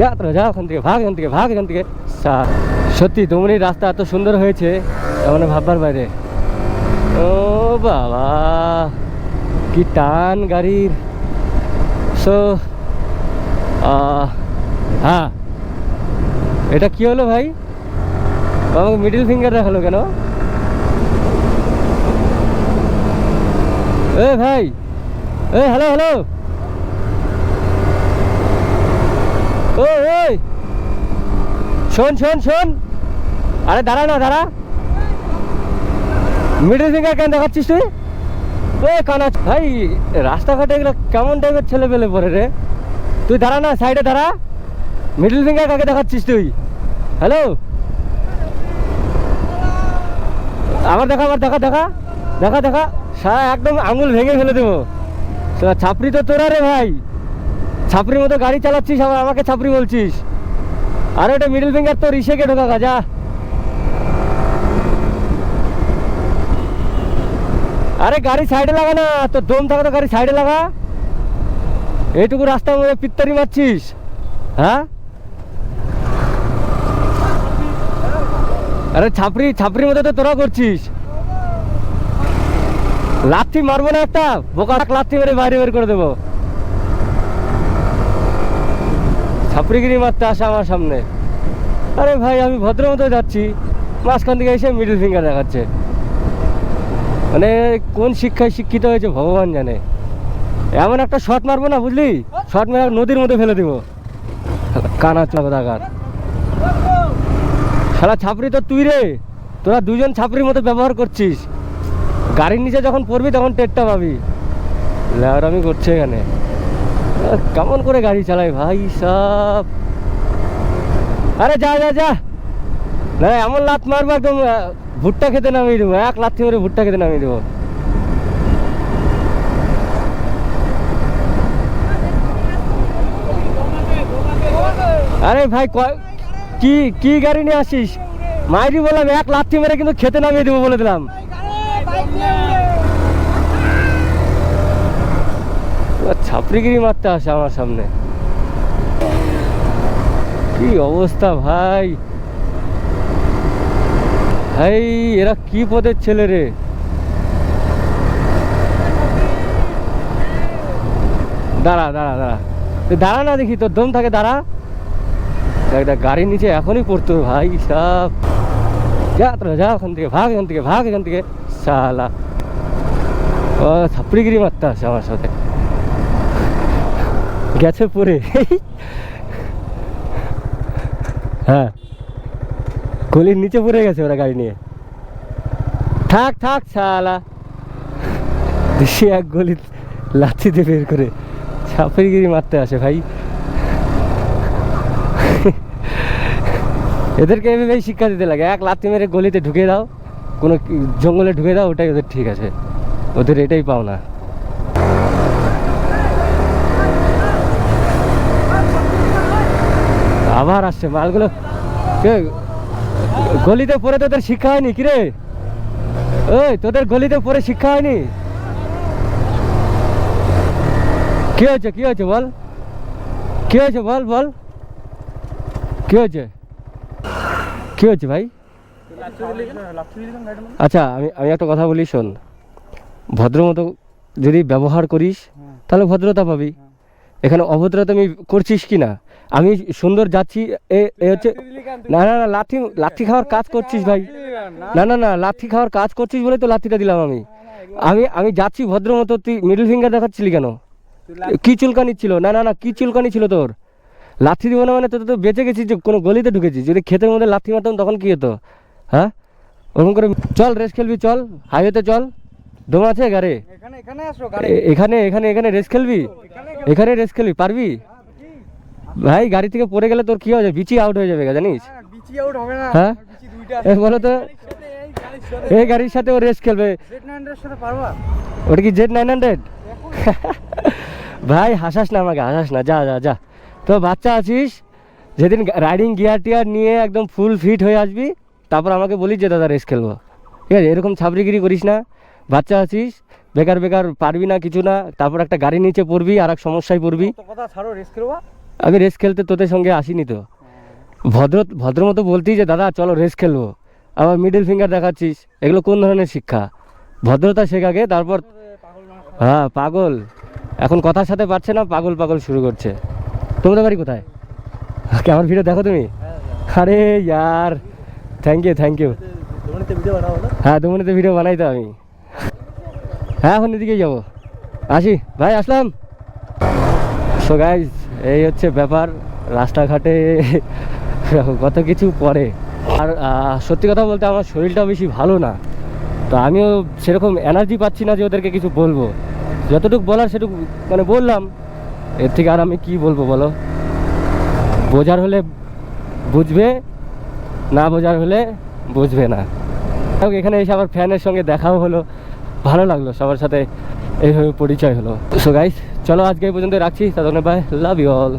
যা তোরা যা ওখান থেকে, ভাগ এখান থেকে, ভাগ এখান থেকে। সত্যি দমনির রাস্তা এত সুন্দর হয়েছে মানে ভাববার বাইরে। ও বাবা, কি টান গাড়ির। সো হ্যাঁ। এটা কি হলো ভাই? আমাকে মিডিল ফিঙ্গার দেখাল কেন? এ ভাই, এ হ্যালো হ্যালো ও ওই শোন শোন শোন। আরে দাঁড়া না, দাঁড়া। মিডিল ফিঙ্গার কেন দেখাচ্ছিস তুই? ওই কানা ভাই, রাস্তাঘাটে এগুলো কেমন টাইপের ছেলে পেলে পরে রে? তুই দাঁড়া না সাইডে দাঁড়া। মিডিল ফিঙ্গার কাকে দেখাচ্ছিস তুই? হ্যালো আবার দেখা আবার দেখা দেখা। দেখা দেখা। সারা একদম আঙুল ভেঙে ফেলে দেবো। ছাপড়ি তো তোরা রে, ভাই। ছাপড়ির মতো গাড়ি চালাচ্ছিস আবার আমাকে ছাপড়ি বলছিস? আর ওটা মিডিল ফিঙ্গার তোর ইসেকে ঢোকা যা। আরে গাড়ি সাইডে লাগা না, তোর দম থাকা তো গাড়ি সাইডে লাগা। এইটুকু রাস্তার মধ্যে পিত্তারি মারছিস হ্যাঁ? আরে ছাপড়ি, ছাপড়ির মধ্যে তো তোরা করছিস। লাথি মারবো না একটা, বোকা লাথি মেরে বাইরে বের করে দেবো। ছাপড়িগিরি মারতে আসে আমার সামনে। আরে ভাই, আমি ভদ্র মতো যাচ্ছি। মাঝখান থেকে এসে মিডল ফিঙ্গার দেখাচ্ছে। মানে কোন শিক্ষায় শিক্ষিত হয়েছে ভগবান জানে। এমন একটা শট মারবো না, বুঝলি? শট মেরে নদীর মধ্যে ফেলে দিব। কানা চাকার শালা ছাপড়ি তো তুই রে। তোরা দুজন ছাপড়ির মতো ব্যবহার করছিস। গাড়ির নিচে যখন পড়বি, তখন টেরটা পাবি। ল্যাওরামি করছে এখানে। কেমন করে গাড়ি চালাই ভাই সব? আরে যা যা যা। না, এমন লাত মারবো একদম ভুট্টা খেতে নামিয়ে দেবো, এক লাথি মেরে ভুট্টা খেতে নামিয়ে দেবো। আরে ভাই কি কি গাড়ি নিয়ে আসিস? মাইরি বললাম, এক লাথি মেরে কিন্তু খেতে নামিয়ে দেবো বলে দিলাম। ছাপড়িগিরি মারতে আসে আমার সামনে। কি অবস্থা ভাই? ভাই, এরা কি পদের ছেলে রে? দাঁড়া দাঁড়া দাঁড়া। দাঁড়া না দেখি, তোর দম থাকে, দাঁড়া। দেখ গাড়ির নিচে এখনই পড়তো ভাই সব যা, তোরা যা, ওখান থেকে ভাগ, এখান থেকে ভাগ, এখান থেকে। সালা ও, ছাপড়িগিরি মারতে আসে আমার সাথে। গেছে পরে। হ্যাঁ। গলির নিচে পড়ে গেছে ওরা গাড়ি নিয়ে। থাক থাক, শালা। সে এক গলি লাথিতে বের করে ছাপড়িগিরি মারতে আসে ভাই। এদেরকে এভাবেই শিক্ষা দিতে লাগে। এক লাথি মেরে গলিতে ঢুকে দাও, কোনো জঙ্গলে ঢুকে দাও, ওটাই ওদের ঠিক আছে। ওদের এটাই পাও না আবার আসছে মালগুলো। গলিতে পরে তোদের শিক্ষা হয়নি কিরে? ওই, তোদের গলিতে পরে শিক্ষা হয়নি? কি হয়েছে কি হয়েছে বল? কি হয়েছে বল বল? কি হয়েছে? কি হয়েছে ভাই? আচ্ছা আমি আমি একটা কথা বলি শোন। ভদ্র মতো যদি ব্যবহার করিস, তাহলে ভদ্রতা পাবি। এখানে অভদ্রতা আমি করছিস কি না আমি সুন্দর যাচ্ছি, এ এ হচ্ছে না না না লাথি লাথি খাওয়ার কাজ করছিস ভাই। না না না লাথি খাওয়ার কাজ করছিস বলে তো লাথিটা দিলাম আমি। আমি আমি যাচ্ছি ভদ্র মতো, তুই মিডল ফিঙ্গার দেখাচ্ছিলি কেন? কি চুলকানি ছিল? না না না, কি চুলকানি ছিল তোর? লাথি দিব না মানে তো তো বেঁচে গেছিস যে কোনো গলিতে ঢুকেছিস। যদি ক্ষেতের মধ্যে লাথি মারতাম তখন কি হতো? হ্যাঁ? ওরকম করে চল, রেস খেলবি, চল। হাইওয়েতে চল। দম আছে গাড়ি? এখানে এখানে এখানে রেস খেলবি? এখানে রেস খেলবি পারবি? ভাই গাড়ি থেকে পড়ে গেলে তোর কি হয়ে যাবে বিচি আউট হয়ে যাবে জানিস হবে হ্যাঁ? এ বলো তো। এই গাড়ির সাথে ও রেস খেলবে। ওটা কি জেড নাইন হান্ড্রেড ভাই হাসাস না আমাকে হাসাস না। যা যা যা। তো বাচ্চা আছিস? যেদিন রাইডিং গিয়ার টিয়ার নিয়ে একদম ফুল ফিট হয়ে আসবি তারপর আমাকে বলিস যে দাদা রেস খেলব। ঠিক আছে? এরকম ছাবড়িগিরি করিস না। বাচ্চা আছিস বেকার বেকার পারবি না কিছু না তারপর একটা গাড়ি নিচে পড়বি আর এক সমস্যায় পড়বি। আমি রেস খেলতে তোদের সঙ্গে আসিনি তো। ভদ্র ভদ্র মতো বলতেই যে দাদা চলো রেস খেলব। আবার মিডিল ফিঙ্গার দেখাচ্ছিস এগুলো কোন ধরনের শিক্ষা? ভদ্রতা শেখাকে তারপর হ্যাঁ পাগল। এখন কথার সাথে পারছে না পাগল পাগল শুরু করছে। তোমাদের বাড়ি কোথায়? আমার ভিডিও দেখো তুমি? আরে ইয়ার থ্যাংক ইউ থ্যাংক ইউ হ্যাঁ দুমনিতে ভিডিও বানাই তো আমি। হ্যাঁ এখন এদিকেই যাব। আসি। ভাই, আসলাম। সো গাইজ এই হচ্ছে ব্যাপার। রাস্তাঘাটে কত কিছু পরে আর সত্যি কথা বলতে আমার শরীরটা বেশি ভালো না। তো আমিও সেরকম এনার্জি পাচ্ছি না যে ওদেরকে কিছু বলব। যতটুকু বলার সেটুকু মানে বললাম। এর থেকে আর আমি কি বলব, বলো? বোঝার হলে বুঝবে, না বোঝার হলে বুঝবে না। এখানে এসে আবার ফ্যানের সঙ্গে দেখাও হলো। ভালো লাগল, সবার সাথে এইভাবে পরিচয় হলো। সো গাইস চলো আজকে এই পর্যন্ত রাখছি তাদের বাই লাভ ইউ অল